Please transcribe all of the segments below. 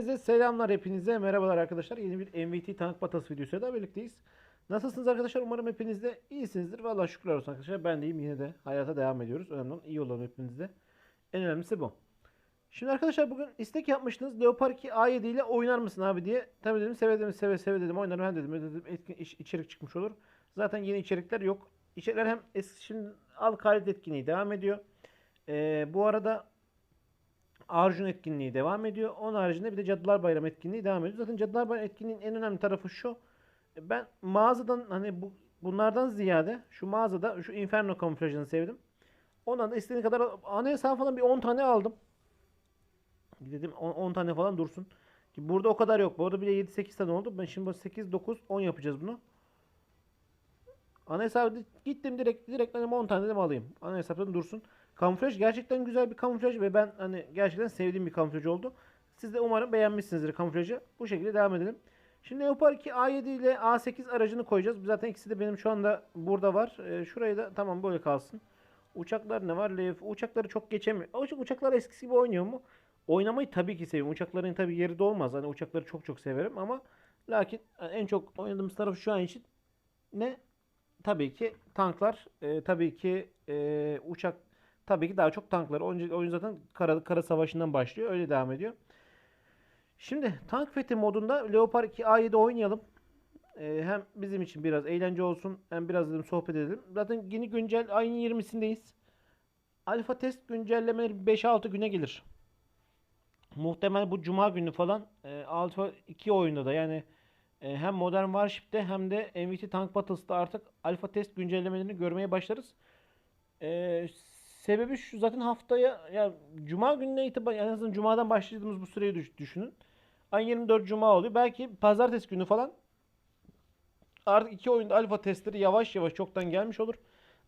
Herkese selamlar hepinize. Merhabalar arkadaşlar. Yeni bir MVT tank batası videosuyla da birlikteyiz. Nasılsınız arkadaşlar? Umarım hepiniz de iyisinizdir. Vallahi şükürler olsun arkadaşlar. Ben de. Yine de hayata devam ediyoruz. Önemli olan iyi olalım hepinizde. En önemlisi bu. Şimdi arkadaşlar bugün istek yapmıştınız. Leopard 2 A7 ile oynar mısın abi diye. Tabii dedim seve dedim seve seve dedim oynarım hem dedim. Dedim etkin iç- içerik çıkmış olur. Zaten yeni içerikler yok. İçerikler hem eski şimdi al kaydet etkinliği devam ediyor. Ee, bu arada Arjun etkinliği devam ediyor. Onun haricinde bir de Cadılar Bayramı etkinliği devam ediyor. Zaten Cadılar Bayramı etkinliğinin en önemli tarafı şu. Ben mağazadan hani bu bunlardan ziyade şu mağazada şu Inferno kamuflajını sevdim. Ondan da istediğin kadar al- anayasa falan bir 10 tane aldım. Dedim 10, 10 tane falan dursun. Ki burada o kadar yok. Burada bile 7-8 tane oldu. Ben şimdi 8 9 10 yapacağız bunu. Ana hesabı gittim direkt direkt dedim 10 tane dedim alayım. Ana hesaptan dursun. Kamuflaj gerçekten güzel bir kamuflaj ve ben hani gerçekten sevdiğim bir kamuflaj oldu. Siz de umarım beğenmişsinizdir kamuflajı. Bu şekilde devam edelim. Şimdi Leopard 2 A7 ile A8 aracını koyacağız. Zaten ikisi de benim şu anda burada var. Ee, şurayı da tamam böyle kalsın. Uçaklar ne var? Lev uçakları çok geçemiyor. Uçak uçaklar eskisi gibi oynuyor mu? Oynamayı tabii ki seviyorum. Uçakların tabii yeri de olmaz. Hani uçakları çok çok severim ama lakin yani en çok oynadığımız taraf şu an için ne? Tabii ki tanklar, e, tabii ki e, uçak, tabii ki daha çok tanklar. Oyun, zaten kara, kara savaşından başlıyor. Öyle devam ediyor. Şimdi tank fethi modunda Leopard 2 A7 oynayalım. E, hem bizim için biraz eğlence olsun hem biraz dedim sohbet edelim. Zaten yeni güncel ayın 20'sindeyiz. Alfa test güncellemeleri 5-6 güne gelir. Muhtemel bu cuma günü falan e, Alfa 2 oyunda da yani e, hem Modern Warship'te hem de MVT Tank Battles'ta artık alfa test güncellemelerini görmeye başlarız. E, sebebi şu zaten haftaya ya cuma gününe itibaren en azından cumadan başladığımız bu süreyi düş- düşünün. Ayın 24 cuma oluyor. Belki pazartesi günü falan artık iki oyunda alfa testleri yavaş yavaş çoktan gelmiş olur.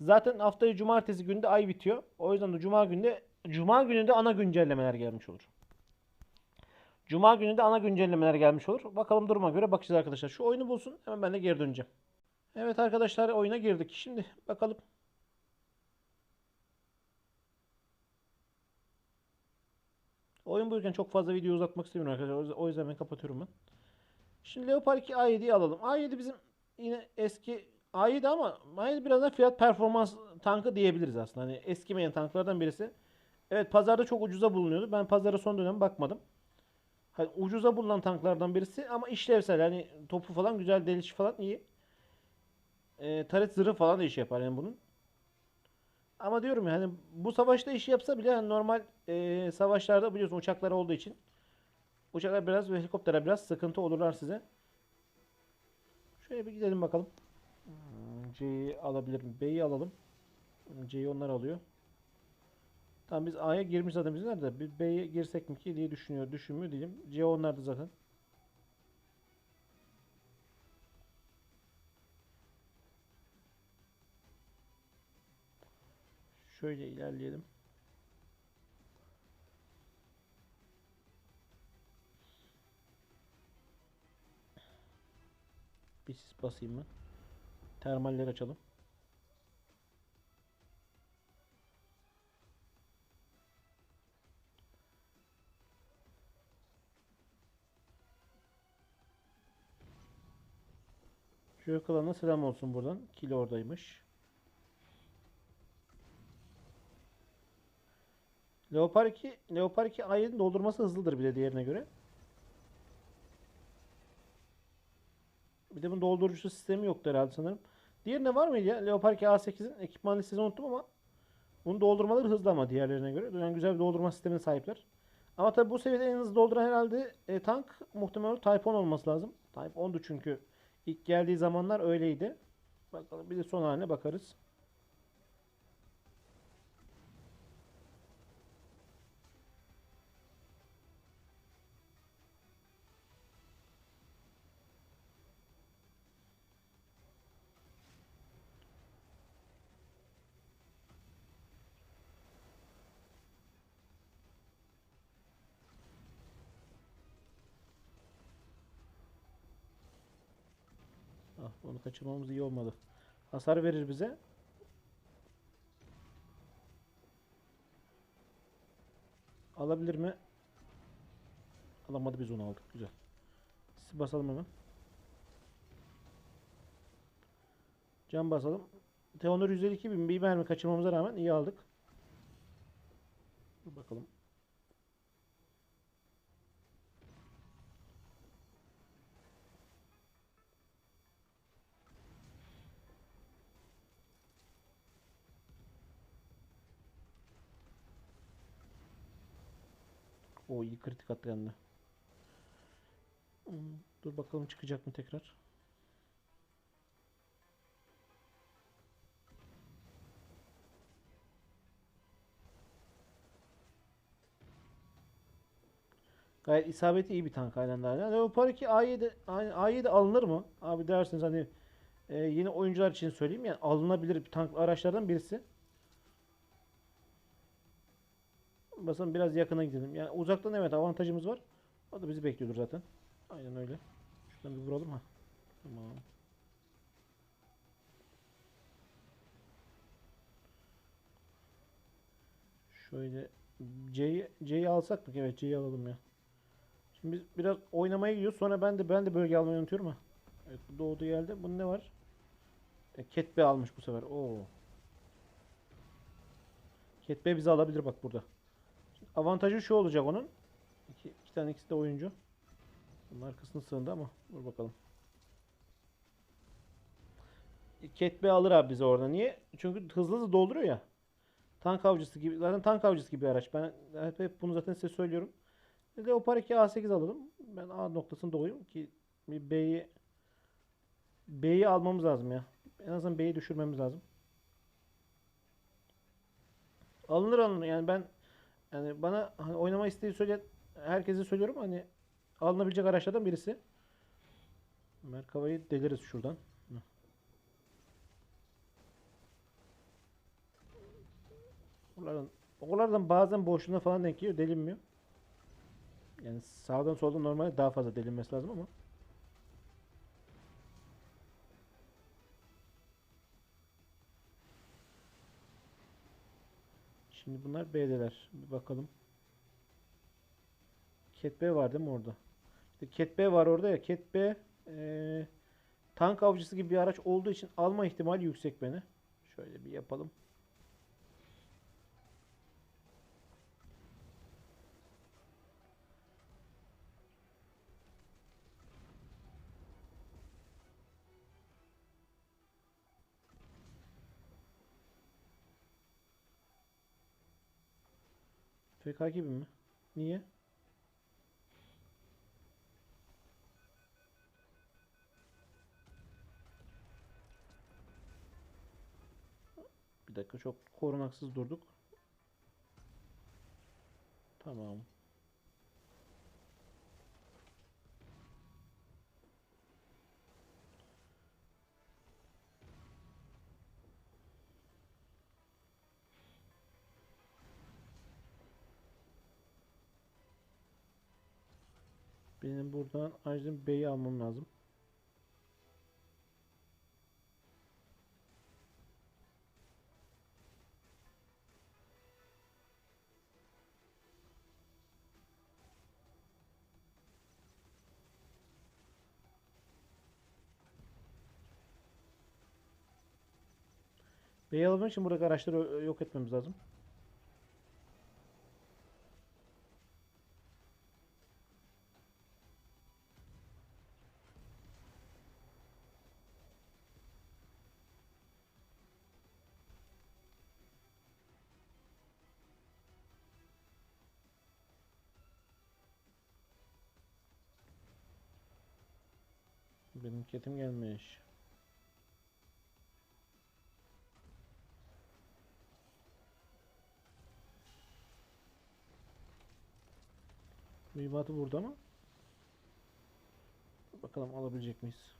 Zaten haftaya cumartesi günde ay bitiyor. O yüzden de cuma günde cuma gününde ana güncellemeler gelmiş olur. Cuma günü de ana güncellemeler gelmiş olur. Bakalım duruma göre bakacağız arkadaşlar. Şu oyunu bulsun. Hemen ben de geri döneceğim. Evet arkadaşlar oyuna girdik. Şimdi bakalım. Oyun buyurken çok fazla video uzatmak istemiyorum arkadaşlar. O yüzden- ben kapatıyorum ben. Şimdi Leopard 2 A7'yi alalım. A7 bizim yine eski A7 ama A7 biraz da fiyat performans tankı diyebiliriz aslında. Hani eskimeyen tanklardan birisi. Evet pazarda çok ucuza bulunuyordu. Ben pazara son dönem bakmadım. Hani ucuza bulunan tanklardan birisi ama işlevsel. Yani topu falan güzel delici falan iyi. Ee, taret zırhı falan da iş yapar yani bunun. Ama diyorum ya hani bu savaşta iş yapsa bile hani normal e, savaşlarda biliyorsun uçaklar olduğu için uçaklar biraz ve helikopterler biraz sıkıntı olurlar size. Şöyle bir gidelim bakalım. C'yi alabilir mi? B'yi alalım. C'yi onlar alıyor. Tamam biz A'ya girmiş zaten biz nerede? B'ye girsek mi ki diye düşünüyor. Düşünmüyor değilim. C onlardı zaten. Şöyle ilerleyelim. Bir sis basayım ben. Termaller açalım. Şu kalana selam olsun buradan. Kilo oradaymış. Leopard 2, Leopard 2 A7'nin doldurması hızlıdır bir de diğerine göre. Bir de bunun doldurucu sistemi yoktu herhalde sanırım. Diğerinde var mıydı ya? Leopard 2 A8'in ekipman listesini unuttum ama bunun doldurmaları hızlı ama diğerlerine göre. Yani güzel bir doldurma sistemine sahipler. Ama tabi bu seviyede en hızlı dolduran herhalde e, tank muhtemelen Type 10 olması lazım. Type 10'du çünkü ilk geldiği zamanlar öyleydi. Bakalım bir de son haline bakarız. Onu kaçırmamız iyi olmadı. Hasar verir bize. Alabilir mi? Alamadı biz onu aldık. Güzel. Siz basalım hemen. Can basalım. Teonur 152 bin bir mermi kaçırmamıza rağmen iyi aldık. Dur bakalım. O iyi kritik attı kendine. Hmm, Dur bakalım çıkacak mı tekrar. Gayet isabeti iyi bir tank halen daha. Yani Leopard 2 A7 aynı A7 alınır mı? Abi dersiniz hani e, yeni oyuncular için söyleyeyim yani alınabilir bir tank araçlardan birisi. Basalım biraz yakına gidelim. Yani uzaktan evet avantajımız var. O da bizi bekliyordur zaten. Aynen öyle. Şuradan bir vuralım ha. Tamam. Şöyle C'yi C'yi alsak mı? Evet C'yi alalım ya. Şimdi biz biraz oynamaya gidiyoruz. Sonra ben de ben de bölge almayı unutuyorum ha. Evet bu doğdu geldi. Bunun ne var? E, B almış bu sefer. Oo. B bizi alabilir bak burada. Avantajı şu olacak onun. İki, iki tane ikisi de oyuncu. Bunun arkasına sığındı ama dur bakalım. B alır abi bizi orada. Niye? Çünkü hızlı hızlı dolduruyor ya. Tank avcısı gibi. Zaten tank avcısı gibi bir araç. Ben hep, hep bunu zaten size söylüyorum. Leopard 2 A8 alalım. Ben A noktasını dolayım ki bir B'yi B'yi almamız lazım ya. En azından B'yi düşürmemiz lazım. Alınır alınır. Yani ben yani bana hani oynama isteği söyleyen herkese söylüyorum hani alınabilecek araçlardan birisi. Merkava'yı deliriz şuradan. Oralardan, oralardan bazen boşluğuna falan denk geliyor. Delinmiyor. Yani sağdan soldan normalde daha fazla delinmesi lazım ama. Şimdi bunlar B'deler. Bir bakalım. Cat B var değil mi orada? İşte Cat B var orada ya. Cat B eee, tank avcısı gibi bir araç olduğu için alma ihtimali yüksek beni. Şöyle bir yapalım. FK gibi mi? Niye? Bir dakika çok korunaksız durduk. Tamam. Benim buradan Aydın Bey'i almam lazım. Bey'i alabilmek için buradaki araçları yok etmemiz lazım. Benim ketim gelmiş. Mühimmatı burada mı? Bakalım alabilecek miyiz?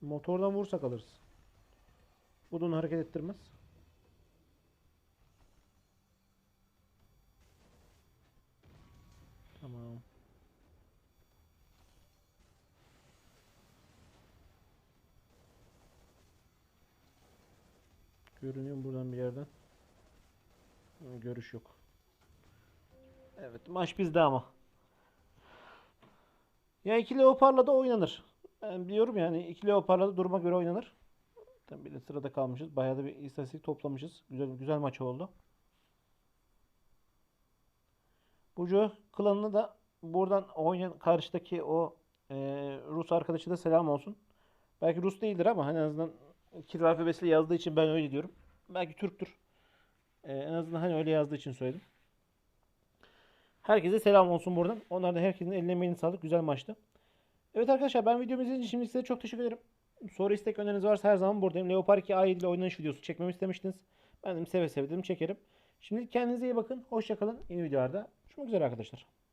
Motordan vursak alırız. Bu da onu hareket ettirmez. Görünüyor buradan bir yerden? Görüş yok. Evet maç bizde ama. Ya iki Leopar'la da oynanır. Ben biliyorum yani iki Leopar'la da duruma göre oynanır. Tabii bir de sırada kalmışız. Bayağı da bir istatistik toplamışız. Güzel güzel maç oldu. Burcu klanını da buradan oynayan karşıdaki o e, Rus arkadaşı da selam olsun. Belki Rus değildir ama hani en azından Kiril alfabesiyle yazdığı için ben öyle diyorum. Belki Türktür. E, en azından hani öyle yazdığı için söyledim. Herkese selam olsun buradan. Onlar da herkesin eline emeğine sağlık. Güzel maçtı. Evet arkadaşlar ben videomu izlediğiniz için şimdi size çok teşekkür ederim. Soru istek öneriniz varsa her zaman buradayım. Leopard 2 A7 ile oynanış videosu çekmemi istemiştiniz. Ben de seve seve dedim çekerim. Şimdi kendinize iyi bakın. Hoşçakalın. Yeni videolarda. Görüşmek üzere arkadaşlar.